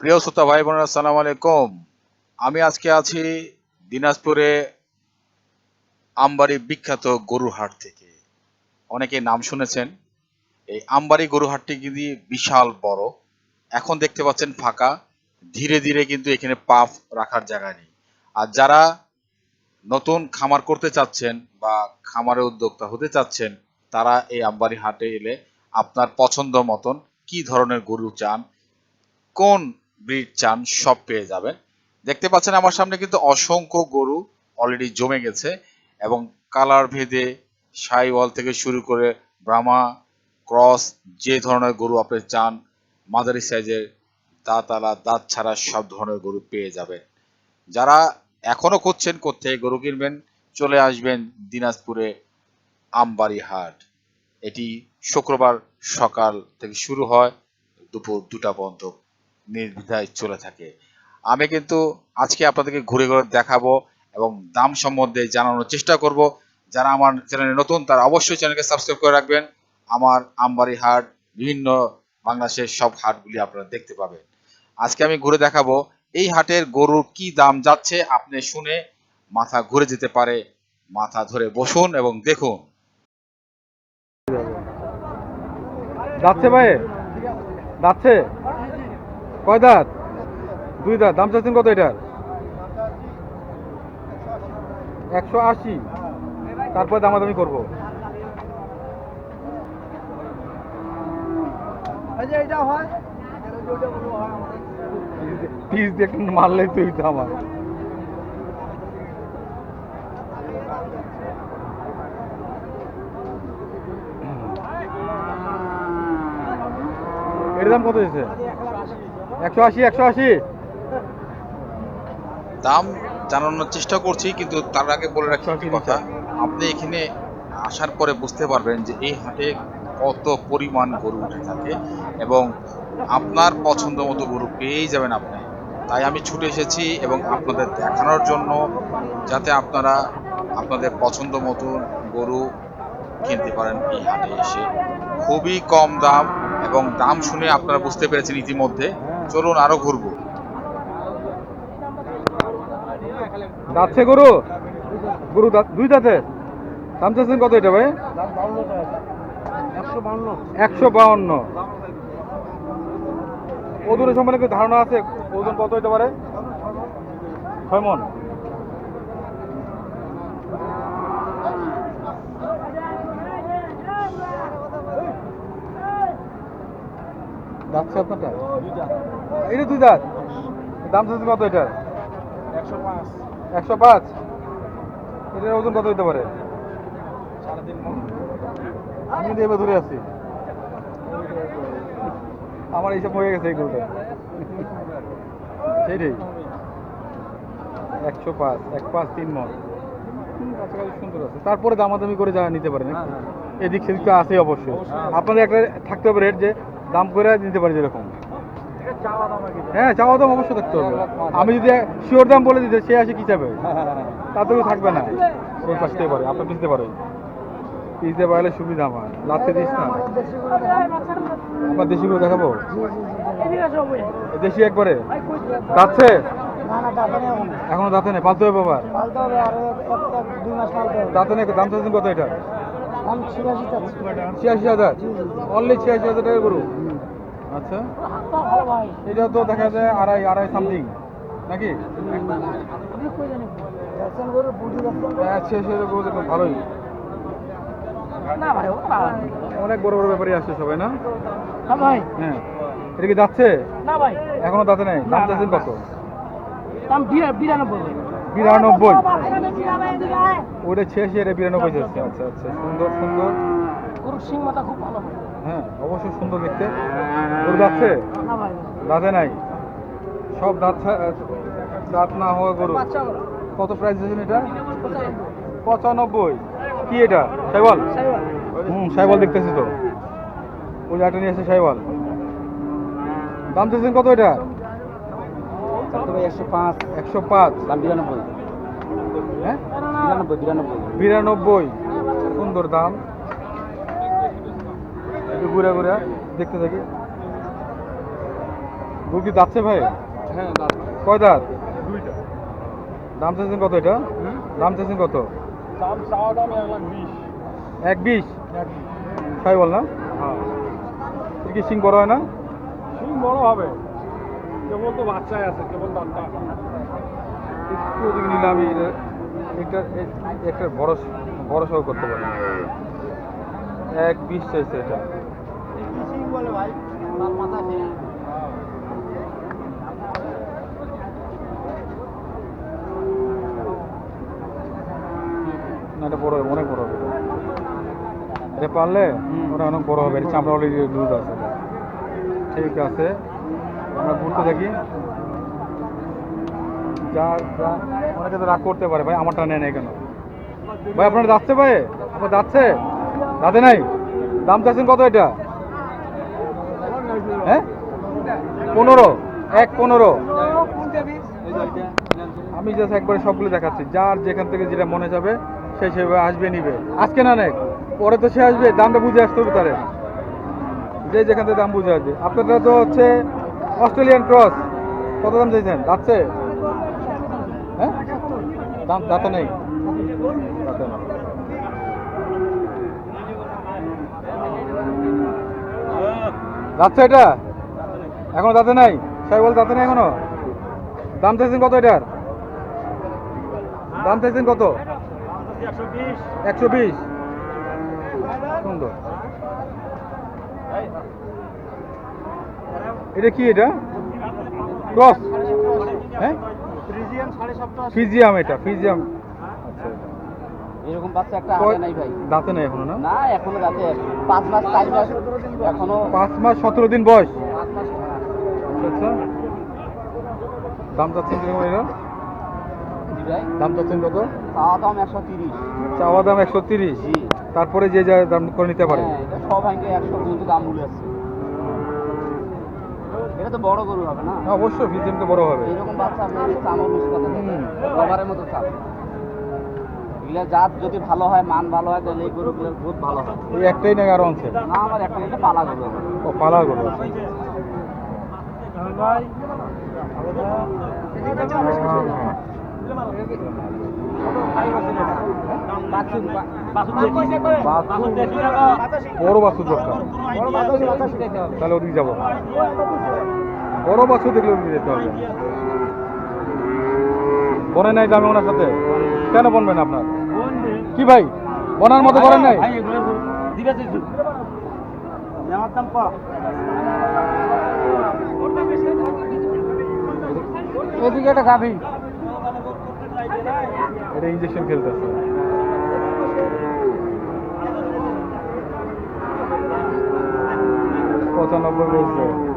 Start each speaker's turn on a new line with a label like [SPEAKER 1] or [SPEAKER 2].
[SPEAKER 1] প্রিয় শ্রোতা ভাই বোনেরা আসসালামু আলাইকুম। আমি আজকে আছি দিনাজপুরে আমবাড়ি বিখ্যাত গরুর হাট থেকে। অনেকে নাম শুনেছেন। এই আমবাড়ি গরুহাটটি কিন্তু বিশাল বড়। এখন দেখতে পাচ্ছেন ফাঁকা। ধীরে ধীরে কিন্তু এখানে পাফ রাখার জায়গা নেই। আর যারা নতুন খামার করতে চাচ্ছেন বা খামারের উদ্যোক্তা হতে চাচ্ছেন, তারা এই আমবাড়ি হাটে এলে আপনার পছন্দ মতন কি ধরনের গরু চান, কোন ব্রিড চান, সব পেয়ে যাবেন। দেখতে পাচ্ছেন আমার সামনে কিন্তু অসংখ্য গরু অলরেডি জমে গেছে এবং কালার ভেদে সাইওয়াল থেকে শুরু করে ব্রাহ্মা, ক্রস, যে ধরনের গরু আপনি চান মাদারি সাইজের দাঁত আলা দাঁত ছাড়া সব ধরনের গরু পেয়ে যাবেন। যারা এখনও করছেন কোথায় গরু কিনবেন, চলে আসবেন দিনাজপুরে আমবাড়ি হাট। এটি শুক্রবার সকাল থেকে শুরু হয়, দুপুর দুটা পর্যন্ত। নির্দ্বিধায় চলে থাকে। আমি কিন্তু আজকে আপনাদেরকে ঘুরে ঘুরে দেখাবো এবং দাম সম্বন্ধে জানানোর চেষ্টা করব। যারা আমার চ্যানেলে নতুন, তারা অবশ্যই চ্যানেলকে সাবস্ক্রাইব করে রাখবেন। আমার আমবাড়ি হাট, বিভিন্ন বাংলাদেশের সব হাটগুলি আপনারা দেখতে পাবেন। আজকে আমি ঘুরে দেখাবো, এই হাটের গরুর কি দাম যাচ্ছে আপনি শুনে মাথা ঘুরে যেতে পারে। মাথা ধরে বসুন এবং দেখুন।
[SPEAKER 2] যাচ্ছে ভাই, যাচ্ছে। কয় দাঁত? দুই দাঁত। দাম চাচ্ছেন কত এটার? একশো আশি। তারপরে দামাদামি করব। পিস দিয়ে একটু মারলেই তুই তো আমার। এটার দাম কত দিয়েছে একশো আশি একশো আশি।
[SPEAKER 1] দাম জানানোর চেষ্টা করছি কিন্তু তার আগে বলে রাখি একটি কথা। আপনি এখানে আসার পরে বুঝতে পারবেন যে এই হাটে কত পরিমাণ গরু উঠে থাকে এবং আপনার পছন্দ মতো গরু পেয়েই যাবেন আপনি। তাই আমি ছুটে এসেছি এবং আপনাদের দেখানোর জন্য যাতে আপনারা আপনাদের পছন্দ মতো গরু কিনতে পারেন এই হাটে এসে। খুবই কম দাম এবং দাম শুনে আপনারা বুঝতে পেরেছেন ইতিমধ্যে। চলুন আরও ঘুরবো।
[SPEAKER 2] যাচ্ছে গরু? গরু দুই দাঁতে? দাম চাচ্ছেন কত এটা ভাই? একশো বাউন্ন। ওজনের সম্পর্কে ধারণা আছে? ওজন কত হইতে পারে? ছয় মন। যাচ্ছে আপনারটা এটা দুই দাঁত। দাম চাচ্ছেন কত এটা একশো পাঁচ। এটার ওজন কত হতে পারে? আমি কিন্তু এবার ধরে আছি। আমার এইসব হয়ে গেছে এই গরুটা। সেইটাই। একশো পাঁচ এক পাঁচ তিন মন। কাছাকাছি সুন্দর আছে। তারপরে দামাদামি করে যা নিতে পারেন এদিক সেদিক তো আছে অবশ্যই। আপনাদের একটা থাকতে হবে রেট যে দাম করে নিতে পারি যেরকম। হ্যাঁ চাওয়া দাম অবশ্যই থাকতে হবে। আমি যদি শিওর দাম বলে দিতে সে আসে কি চাবে তা তো থাকবে না। পাশতে পারে আপনার বুঝতে পারে পিসতে পারলে সুবিধা আমার। লাতে দিস না। আপনার দেশি করে দেখাবো? দেশি একবারে? যাচ্ছে এখনও দাঁতে নেই পালতে হবে বাবার দাঁতে নেই দাম চাচ্ছেন কত এটা? ছিয়াশি হাজার। অনলি ছিয়াশি হাজার? টাকা গরু? আচ্ছা। এটা তো দেখা যায় আড়াই আড়াই সামথিং নাকি? ভালোই। অনেক বড় বড় ব্যাপারই আসছে সবাই না?
[SPEAKER 3] ভাই।
[SPEAKER 2] হ্যাঁ। এটা কি যাচ্ছে?
[SPEAKER 3] না ভাই।
[SPEAKER 2] এখনও দাঁতে নেই? দাম
[SPEAKER 3] না, না,
[SPEAKER 2] চাচ্ছেন
[SPEAKER 3] না।
[SPEAKER 2] কত?
[SPEAKER 3] দাম বিরানব্বই
[SPEAKER 2] বিরানব্বই। ওটা ছিয়াশি এটা বিরানব্বই যাচ্ছে আচ্ছা আচ্ছা সুন্দর সুন্দর।
[SPEAKER 3] সিং মাথা খুব ভালো হ্যাঁ।
[SPEAKER 2] অবশ্যই সুন্দর দেখতে। গরু যাচ্ছে?
[SPEAKER 3] না ভাই।
[SPEAKER 2] দাঁতে নাই? সব দাঁত দাঁত না হওয়া গরু। কত প্রাইস দিয়েছেন এটা? পঁচানব্বই। কি এটা? সাইবল হুম সাইবল দেখতেছি তো। ওই আটা নিয়ে আসছে সাইবল দাম চাইছেন কত এটা?
[SPEAKER 3] একশো পাঁচ।
[SPEAKER 2] একশো পাঁচ।
[SPEAKER 3] দাম বিরানব্বই।
[SPEAKER 2] হ্যাঁ?
[SPEAKER 3] বিরানব্বই বিরানব্বই।
[SPEAKER 2] বিরানব্বই। সুন্দর দাম। একটু ঘুরে ঘুরে দেখতে থাকি। গরু কি ভাই?
[SPEAKER 3] হ্যাঁ
[SPEAKER 2] কয় দাঁত?
[SPEAKER 3] দুইটা।
[SPEAKER 2] দাম চাইছেন কত এটা? দাম চাইছেন কত?
[SPEAKER 3] দাম চাওয়া দাম এক লাখ বিশ।
[SPEAKER 2] এক বিশ? তাই বল না?
[SPEAKER 3] হ্যাঁ।
[SPEAKER 2] কি সিং বড় হয় না?
[SPEAKER 3] সিং বড় হবে। কেবল তো বাচ্চাই আছে কেবল
[SPEAKER 2] একটু ওদিকে নিলে আমি একটা একটা বড় সহ করতে পারি। এক বিশ চাইছে এটা।
[SPEAKER 3] বলে ভাই তার মাথা
[SPEAKER 2] না এটা বড় হবে অনেক বড় হবে। এটা পারলে ওটা অনেক বড় হবে চামড়া অলরেডি লুজ আছে। ঠিক আছে আমরা ঘুরতে থাকি যা যা অনেকে তো রাগ করতে পারে ভাই আমারটা নেয় নাই কেন? ভাই আপনারা যাচ্ছে ভাই? আপনার যাচ্ছে? যাতে নাই? দাম চাচ্ছেন কত এটা? হ্যাঁ? পনেরো। এক পনেরো। আমি জাস্ট একবারে সবগুলো দেখাচ্ছি। যার যেখান থেকে যেটা মনে যাবে, সে সেভাবে আসবে, নিবে। আজকে না নেক পরে তো সে আসবে, দামটা বুঝে আসতে হবে তারে। যে যেখান থেকে দাম বুঝে আসবে। আপনারটা তো হচ্ছে অস্ট্রেলিয়ান ক্রস। কত দাম চাইছেন? যাচ্ছে হ্যাঁ? দাম দাঁতে নেই দাঁতে নেই। যাচ্ছে এটা? এখনও দাঁতে নাই? সাহেব বল দাঁতে নাই এখনও? দাম চাইছেন কত এটার? দাম চাইছেন কত?
[SPEAKER 3] একশো বিশ।
[SPEAKER 2] সুন্দর। এটা কি এটা? ক্রস। হ্যাঁ? ফিজিয়াম এটা ফিজিয়াম
[SPEAKER 4] এরকম বাচ্চা একটা হাতে নাই ভাই।
[SPEAKER 2] দাঁতে নেই এখনও না?
[SPEAKER 4] না এখনও যাতে পাঁচ মাস চার মাস এখনও
[SPEAKER 2] পাঁচ মাস সতেরো দিন বয়স? আচ্ছা। দাম চাচ্ছেন কীরকম
[SPEAKER 4] ভাই?
[SPEAKER 2] দাম চাচ্ছেন কত?
[SPEAKER 4] চাওয়া দাম একশো তিরিশ।
[SPEAKER 2] চাওয়া দাম একশো তিরিশ। তারপরে যে যা দাম করে নিতে পারে।
[SPEAKER 4] হ্যাঁ, সব ভাঙকে একশো পর্যন্ত দাম বলে আছে এটা তো বড় গরু হবে না?
[SPEAKER 2] অবশ্যই ফিজিয়াম তো বড় হবে।
[SPEAKER 4] এরকম বাচ্চা আপনি চামড় মুস কথা
[SPEAKER 2] হুম।
[SPEAKER 4] রবারের মতো চাপ। এগুলা জাত যদি ভালো হয় মান ভালো হয় তাহলে এই গরুগুলো বহুত ভালো হয়।
[SPEAKER 2] এই একটাই নাকি আরও আছে?
[SPEAKER 4] না আমার একটা এটা পালা গরু
[SPEAKER 2] ও পালা গরু আছে বড় বাছুর দরকার। তাহলে ওদিকে যাব। বড় বাছুর দেখলে ওদিকে যেতে হবে। বনে নাই দামে ওনার সাথে? কেন বনবেন আপনার? কি ভাই? বনার মতো করেন নাই?
[SPEAKER 4] এদিকে একটা গাভী।
[SPEAKER 2] এটা ইঞ্জেকশন খেলতেছে। পঁচানব্বই বলছে।